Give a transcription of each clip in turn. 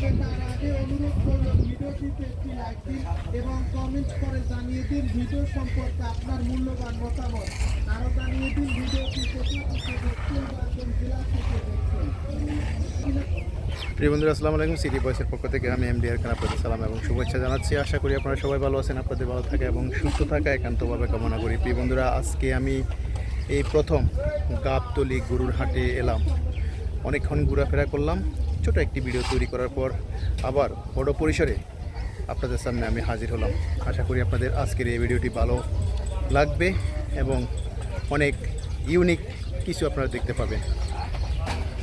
তবে তার আগে অনুরোধ ভিডিওটিতে একটি লাইক দিন এবং কমেন্ট করে জানিয়ে দিন ভিডিও সম্পর্কে আপনার মূল্যবান মতামত। আরও জানিয়ে দিন ভিডিওটি কোথা থেকে দেখছেন বা কোন জেলা থেকে দেখছেন। প্রিয় বন্ধুরা আলাইকুম। সিটি বয়সের পক্ষ থেকে আমি এমডি আর খান আপনাদের সালাম এবং শুভেচ্ছা জানাচ্ছি। আশা করি আপনারা সবাই ভালো আছেন, আপনাদের ভালো থাকে এবং সুস্থ থাকা, একান্তভাবে কামনা করি। প্রিয় বন্ধুরা, আজকে আমি এই প্রথম গাবতলি গরুর হাটে এলাম। অনেকক্ষণ ঘোরাফেরা করলাম। ছোট একটি ভিডিও তৈরি করার পর আবার বড় পরিসরে আপনাদের সামনে আমি হাজির হলাম। আশা করি আপনাদের আজকের এই ভিডিওটি ভালো লাগবে এবং অনেক ইউনিক কিছু আপনারা দেখতে পাবেন।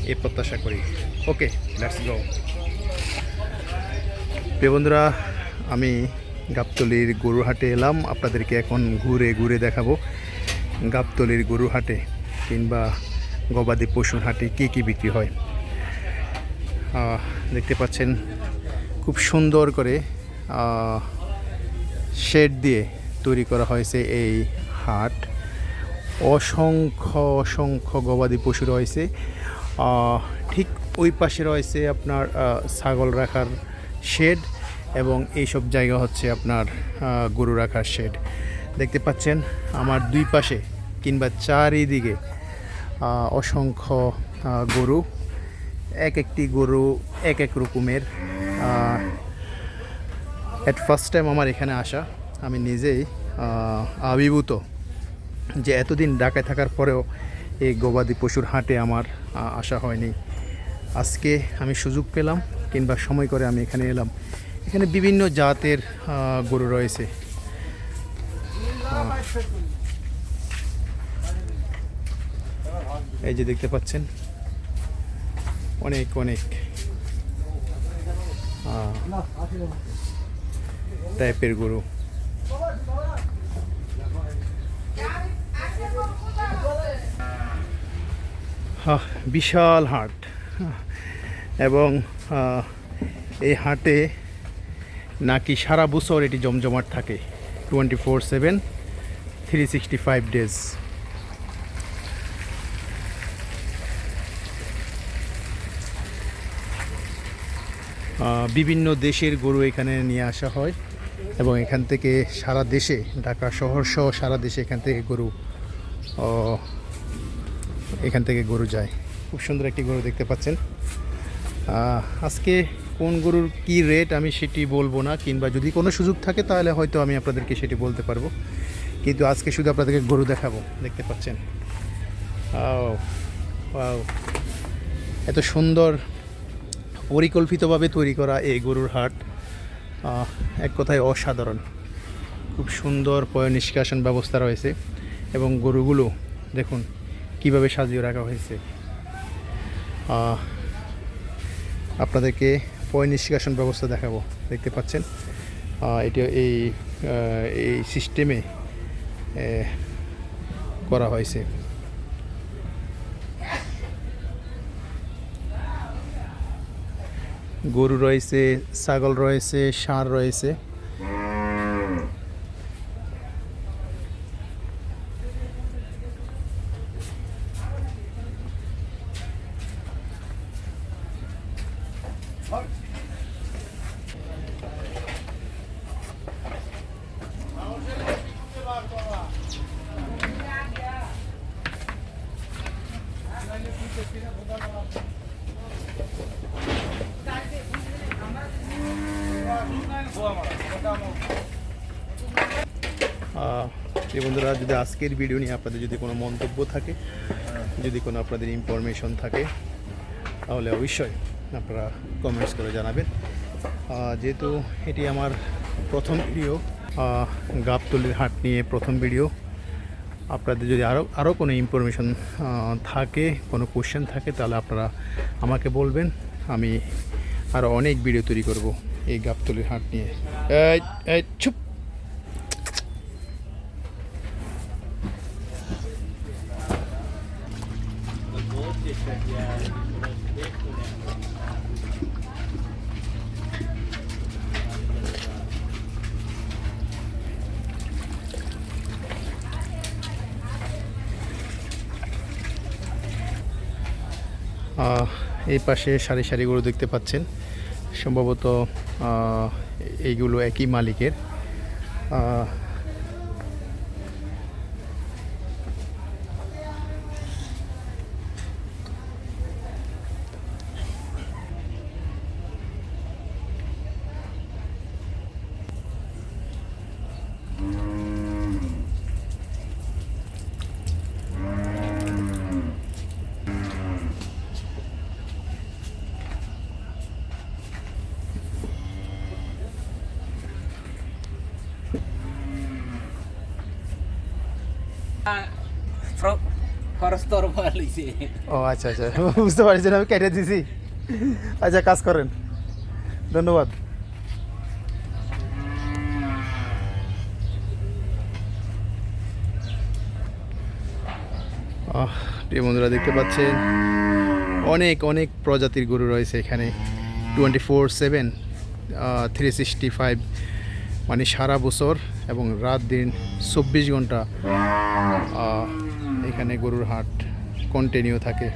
এই প্রত্যাশা করি। ওকে লেটস গো প্রিয় বন্ধুরা, আমি গাবতলির গরুহাটে এলাম। আপনাদেরকে এখন ঘুরে ঘুরে দেখাবো গাবতলির গরুহাটে কিংবা গবাদি পশুর হাটে কী কী বিক্রি হয়। দেখতে পাচ্ছেন খুব সুন্দর করে শেড দিয়ে তৈরি করা হয়েছে এই হাট। অসংখ্য অসংখ্য গবাদি পশু রয়েছে। ঠিক ওই পাশে রয়েছে আপনার ছাগল রাখার শেড এবং এইসব জায়গা হচ্ছে আপনার গরু রাখার শেড। দেখতে পাচ্ছেন আমার দুই পাশে কিংবা চারিদিকে অসংখ্য গরু। এক একটি গরু এক এক রকমের। অ্যাট ফার্স্ট টাইম আমার এখানে আসা আমি নিজেই আহ, আবির্ভূত যে এতদিন ঢাকায় থাকার পরেও এই গবাদি পশুর হাটে আমার আসা হয়নি। আজকে আমি সুযোগ পেলাম কিংবা সময় করে আমি এখানে এলাম। এখানে বিভিন্ন জাতের গরু রয়েছে। এই যে দেখতে পাচ্ছেন অনেক অনেক। টাইপের গরু। বিশাল হাট। এবং এই হাটে নাকি সারা বছর এটি জমজমাট থাকে। Twenty four seven three sixty five days বিভিন্ন দেশের গরু এখানে নিয়ে আসা হয় এবং এখান থেকে সারা দেশে, ঢাকা শহর সহ সারা দেশে এখান থেকে গরু এখান থেকে গরু যায়। খুব সুন্দর একটি গরু দেখতে পাচ্ছেন। আজকে কোন গরুর কি রেট আমি সেটি বলব না, কিংবা যদি কোনো সুযোগ থাকে তাহলে হয়তো আমি আপনাদেরকে সেটি বলতে পারব। কিন্তু আজকে শুধু আপনাদেরকে গরু দেখাবো, দেখতে পাচ্ছেন। ওয়াও। এত সুন্দর পরিকল্পিতভাবে তৈরি করা এই গরুর হাট এক কথায় অসাধারণ। খুব সুন্দর পয় নিষ্কাশন ব্যবস্থা রয়েছে এবং গরুগুলো দেখুন কীভাবে সাজিয়ে রাখা হয়েছে। আপনাদেরকে পয় নিষ্কাশন ব্যবস্থা দেখাবো, দেখতে পাচ্ছেন। এটি এই এই সিস্টেমে করা হয়েছে। গরু রয়েছে ছাগল রয়েছে ষাঁড় রয়েছে। আহ, প্রিয় বন্ধুরা, যদি আজকের ভিডিও নিয়ে আপনাদের যদি কোনো মন্তব্য থাকে, যদি কোনো আপনাদের ইনফরমেশন থাকে, তাহলে অবশ্যই আপনারা কমেন্টস করে জানাবেন। যেহেতু এটি আমার প্রথম ভিডিও গাবতলির হাট নিয়ে প্রথম ভিডিও আপনাদের যদি আরও আরও কোনো ইনফরমেশন থাকে, কোনো কোশ্চেন থাকে, তাহলে আপনারা আমাকে বলবেন, আমি আরও অনেক ভিডিও তৈরি করব। এই গাবতলির হাট নিয়ে। চুপ এই পাশে সারি সারি গরু দেখতে পাচ্ছেন। সম্ভবত এইগুলো একই মালিকের। ও আচ্ছা আচ্ছা। বুঝতে পারছি আমি কেটে দিছি। আচ্ছা কাজ করেন। ধন্যবাদ। প্রিয় বন্ধুরা, দেখতে পাচ্ছেন, অনেক অনেক প্রজাতির গরু রয়েছে এখানে। Twenty four seven three sixty five মানে সারা বছর এবং রাত দিন চব্বিশ ঘণ্টা এখানে গরুর হাট কন্টিনিউ থাকে।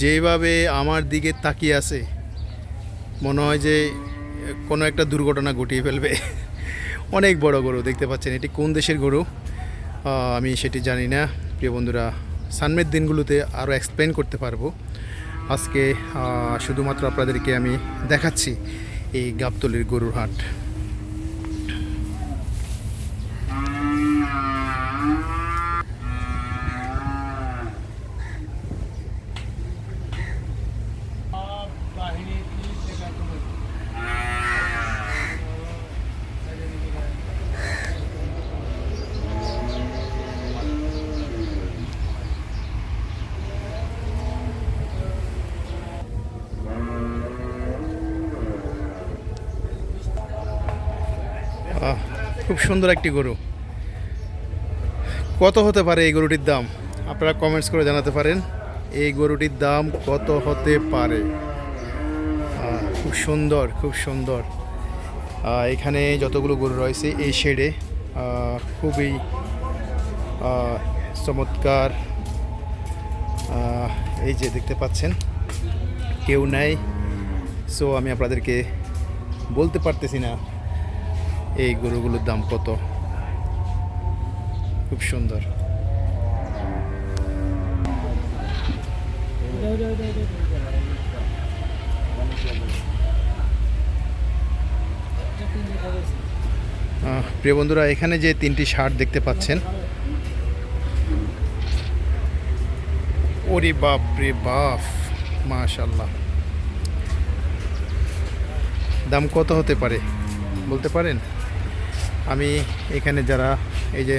যেভাবে আমার দিকে তাকিয়ে আছে, মনে হয় যে কোনো একটা দুর্ঘটনা ঘটিয়ে ফেলবে। অনেক বড় গরু দেখতে পাচ্ছেন, এটি কোন দেশের গরু? আমি সেটি জানি না। প্রিয় বন্ধুরা সানমের দিনগুলোতে আরও এক্সপ্লেন করতে পারব। আজকে শুধুমাত্র আপনাদেরকে আমি দেখাচ্ছি এই গাবতলির গরুর হাট। খুব সুন্দর একটি গরু। কত হতে পারে এই গরুটির দাম? আপনারা কমেন্টস করে জানাতে পারেন, এই গরুটির দাম কত হতে পারে? খুব সুন্দর খুব সুন্দর। এখানে যতগুলো গরু রয়েছে এই শেডে খুবই চমৎকার। এই যে দেখতে পাচ্ছেন, কেউ নাই। সো আমি আপনাদেরকে বলতে পারতেছি না। এই গরুগুলোর দাম কত? খুব সুন্দর। প্রিয় বন্ধুরা, এখানে যে তিনটি শার্ট দেখতে পাচ্ছেন। ওরে বাপ রে বাপ মাশাল্লাহ দাম কত হতে পারে? বলতে পারেন? আমি এখানে যারা, এই যে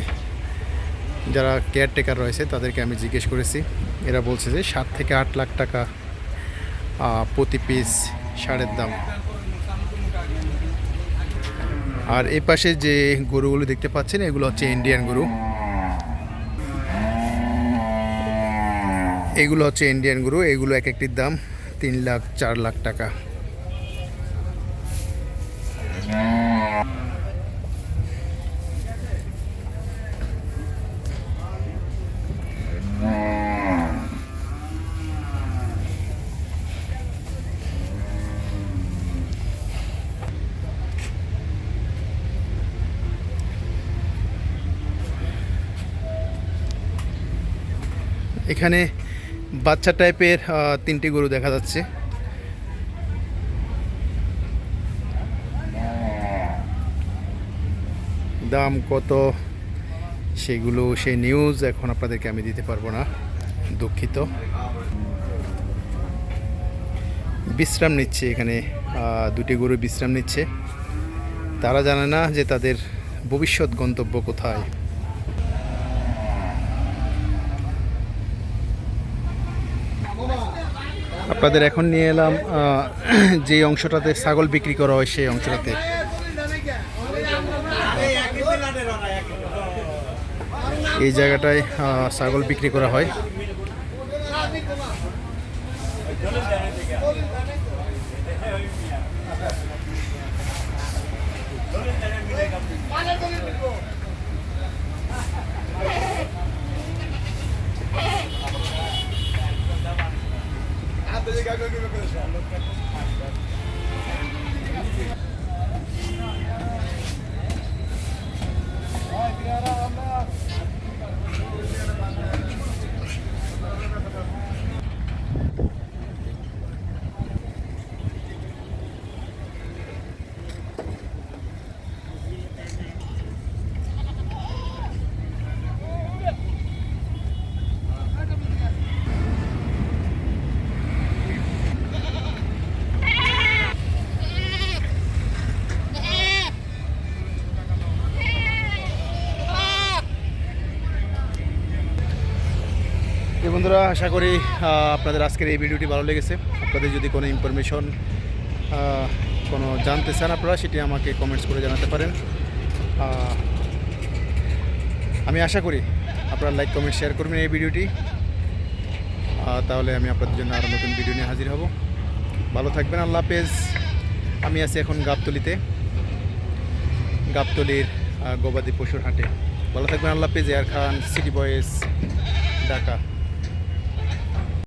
যারা কেয়ারটেকার রয়েছে, তাদেরকে আমি জিজ্ঞেস করেছি। এরা বলছে যে সাত থেকে আট লাখ টাকা প্রতি পিস সারের দাম। আর এই পাশে যে গরুগুলো দেখতে পাচ্ছেন, এগুলো হচ্ছে ইন্ডিয়ান গরু। এগুলো হচ্ছে ইন্ডিয়ান গরু, এগুলো এক একটির দাম তিন লাখ, চার লাখ টাকা। এখানে বাচ্চা টাইপের তিনটি গরু দেখা যাচ্ছে। দাম কত? সেগুলো সেই নিউজ এখন আপনাদেরকে আমি দিতে পারব না। দুঃখিত। বিশ্রাম নিচ্ছে এখানে দুটি গরু বিশ্রাম নিচ্ছে। তারা জানে না যে তাদের ভবিষ্যৎ গন্তব্য কোথায়। আপনাদের এখন নিয়ে এলাম যে অংশটাতে ছাগল বিক্রি করা হয় সেই অংশটাতে। এই জায়গাটায় ছাগল বিক্রি করা হয় যে বন্ধুরা, আশা করি আপনাদের আজকের এই ভিডিওটি ভালো লেগেছে। আপনাদের যদি কোনো ইনফরমেশন কোনো জানতে চান আপনারা, সেটি আমাকে কমেন্টস করে জানাতে পারেন। আমি আশা করি আপনারা লাইক কমেন্ট শেয়ার করবেন এই ভিডিওটি। তাহলে আমি আপনাদের জন্য আরও নতুন ভিডিও নিয়ে হাজির হব। ভালো থাকবেন, আল্লাহ হাফেজ। আমি আছি এখন গাবতলিতে, গাবতলির গবাদি পশুর হাটে। ভালো থাকবেন, আল্লাহ হাফেজ। এয়ার খান সিটি বয়েস ঢাকা